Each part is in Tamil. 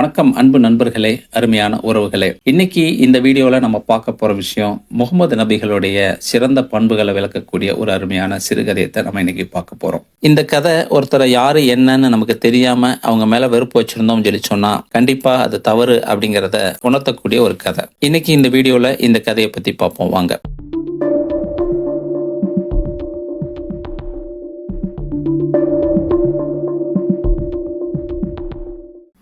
வணக்கம் அன்பு நண்பர்களே அருமையான உறவுகளே. இன்னைக்கு இந்த வீடியோவில் நம்ம பார்க்க போகிற விஷயம் முகமது நபிகளுடைய சிறந்த பண்புகளை விளக்கக்கூடிய ஒரு அருமையான சிறுகதையத்தை நம்ம இன்னைக்கு பார்க்க போகிறோம் இந்த கதை ஒருத்தரை யார் என்னன்னு நமக்கு தெரியாமல் அவங்க மேலே வெறுப்பு வச்சுருந்தோம் சொல்லி சொன்னால் கண்டிப்பாக அது தவறு அப்படிங்கிறத உணர்த்தக்கூடிய ஒரு கதை. இன்னைக்கு இந்த வீடியோவில் இந்த கதையை பற்றி பார்ப்போம். வாங்க.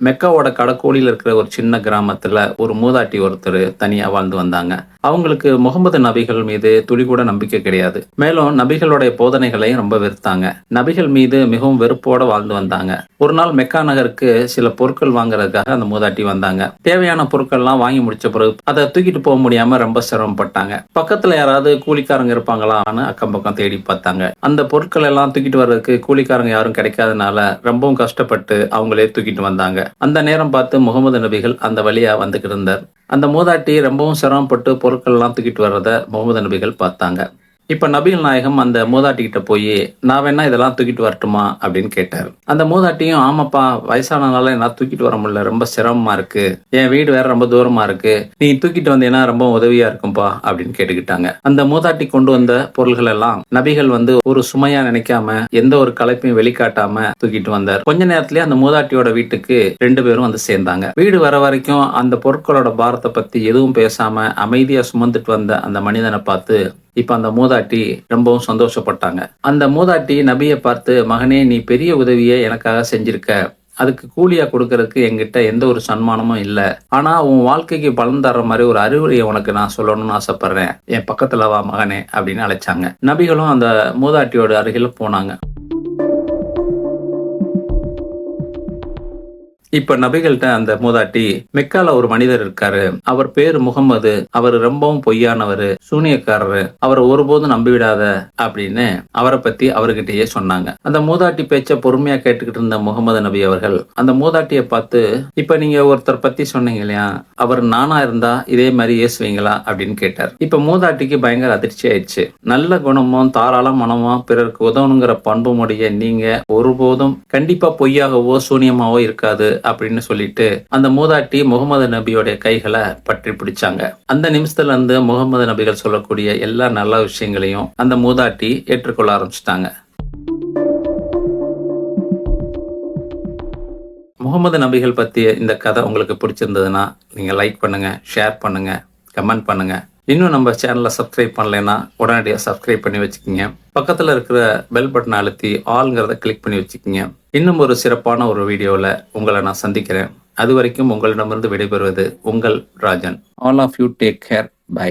மெக்காவோட கடக்கோடியில் இருக்கிற ஒரு சின்ன கிராமத்தில் ஒரு மூதாட்டி ஒருத்தர் தனியாக வாழ்ந்து வந்தாங்க. அவங்களுக்கு முகமது நபிகள் மீது துளி கூட நம்பிக்கை கிடையாது. மேலும் நபிகளுடைய போதனைகளையும் ரொம்ப வெறுத்தாங்க. நபிகள் மீது மிகவும் வெறுப்போட வாழ்ந்து வந்தாங்க. ஒரு நாள் மெக்கா நகருக்கு சில பொருட்கள் வாங்குறதுக்காக அந்த மூதாட்டி வந்தாங்க. தேவையான பொருட்கள்லாம் வாங்கி முடிச்ச பிறகு அதை தூக்கிட்டு போக முடியாம ரொம்ப சிரமப்பட்டாங்க. பக்கத்துல யாராவது கூலிக்காரங்க இருப்பாங்களான்னு அக்கம் பக்கம் தேடி பார்த்தாங்க. அந்த பொருட்கள் எல்லாம் தூக்கிட்டு வர்றதுக்கு கூலிக்காரங்க யாரும் கிடைக்காதனால ரொம்பவும் கஷ்டப்பட்டு அவங்களே தூக்கிட்டு வந்தாங்க. அந்த நேரம் பார்த்து முகமது நபிகள் அந்த வழியா வந்துகிட்டு இருந்தார். அந்த மூதாட்டி ரொம்பவும் சிரமப்பட்டு பொருட்கள் எல்லாம் தூக்கிட்டு வர்றத முகமது நபிகள் பார்த்தாங்க. இப்ப நபிகள் நாயகம் அந்த மூதாட்டி கிட்ட போய் நான் வேணா இதெல்லாம் தூக்கிட்டு வரட்டுமா? அப்படின்னு கேட்டார். அந்த மூதாட்டியும் ஆமாப்பா வயசானனால என்ன தூக்கிட்டு வர முடியல ரொம்ப சிரமமா இருக்கு. என் வீடு வேற ரொம்ப தூரமா இருக்கு. நீ தூக்கிட்டு வந்தீங்கன்னா ரொம்ப உதவியா இருக்கும்பா? அப்படின்னு கேட்டுக்கிட்டாங்க. அந்த மூதாட்டி கொண்டு வந்த பொருள்கள் எல்லாம் நபிகள் வந்து ஒரு சுமையா நினைக்காம எந்த ஒரு கலைப்பையும் வெளிக்காட்டாம தூக்கிட்டு வந்தார். கொஞ்ச நேரத்திலேயே அந்த மூதாட்டியோட வீட்டுக்கு ரெண்டு பேரும் வந்து சேர்ந்தாங்க. வீடு வர வரைக்கும் அந்த பொருட்களோட பாரத்தை பத்தி எதுவும் பேசாம அமைதியா சுமந்துட்டு வந்த அந்த மனிதனை பார்த்து இப்ப அந்த மூதாட்டி ரொம்பவும் சந்தோஷப்பட்டாங்க. அந்த மூதாட்டி நபியை பார்த்து மகனே நீ பெரிய உதவியை எனக்காக செஞ்சிருக்க. அதுக்கு கூலியா கொடுக்கறதுக்கு எங்கிட்ட எந்த ஒரு சன்மானமும் இல்லை. ஆனா உன் வாழ்க்கைக்கு பலன் தர்ற மாதிரி ஒரு அறிவுரையை உனக்கு நான் சொல்லணும்னு ஆசைப்படுறேன். என் பக்கத்துல வா மகனே அப்படின்னு அழைச்சாங்க. நபிகளும் அந்த மூதாட்டியோட அருகில போனாங்க. இப்ப நபிகள்கிட்ட அந்த மூதாட்டி மெக்கால ஒரு மனிதர் இருக்காரு. அவர் பேரு முகமது அவர் ரொம்பவும் பொய்யானவர் சூனியக்காரரு. அவரை ஒருபோதும் நம்பிவிடாத அப்படின்னு அவரை பத்தி அவர்கிட்டயே சொன்னாங்க. அந்த மூதாட்டி பேச்ச பொறுமையா கேட்டுக்கிட்டு இருந்த முகமது நபி அவர்கள் அந்த மூதாட்டிய பார்த்து இப்ப நீங்க ஒருத்தர் பத்தி சொன்னீங்க இல்லையா? அவர் நானா இருந்தா இதே மாதிரி ஏசுவீங்களா? அப்படின்னு கேட்டார். இப்ப மூதாட்டிக்கு பயங்கர அதிர்ச்சி ஆயிடுச்சு. நல்ல குணமும் தாராள மனமும் பிறருக்கு உதவணுங்கிற பண்புமுடைய நீங்க ஒருபோதும் கண்டிப்பா பொய்யாகவோ சூனியமாவோ இருக்காது. அப்படின்னு சொல்லிட்டு அந்த மூதாட்டி முகமது நபியோடைய கைகளை பற்றி பிடிச்சாங்க. அந்த நிமிஷத்துல இருந்து முகமது நபிகள் சொல்லக்கூடிய எல்லா நல்ல விஷயங்களையும் அந்த மூதாட்டி ஏற்றுக்கொள்ள ஆரம்பிச்சிட்டாங்க. முகமது நபிகள் பற்றிய இந்த கதை உங்களுக்கு பிடிச்சிருந்ததுன்னா நீங்கள் லைக் பண்ணுங்க ஷேர் பண்ணுங்க கமெண்ட் பண்ணுங்க. இன்னும் நம்ம சேனலை சப்ஸ்கிரைப் பண்ணலைன்னா உடனடியாக சப்ஸ்கிரைப் பண்ணி வச்சுக்கோங்க. பக்கத்தில் இருக்கிற பெல் பட்டனை அழுத்தி ஆளுங்கிறத கிளிக் பண்ணி வச்சுக்கோங்க. இன்னும் ஒரு சிறப்பான ஒரு வீடியோவில் உங்களை நான் சந்திக்கிறேன். அது வரைக்கும் உங்களிடமிருந்து விடைபெறுவது உங்கள் Rajan. All of you take care bye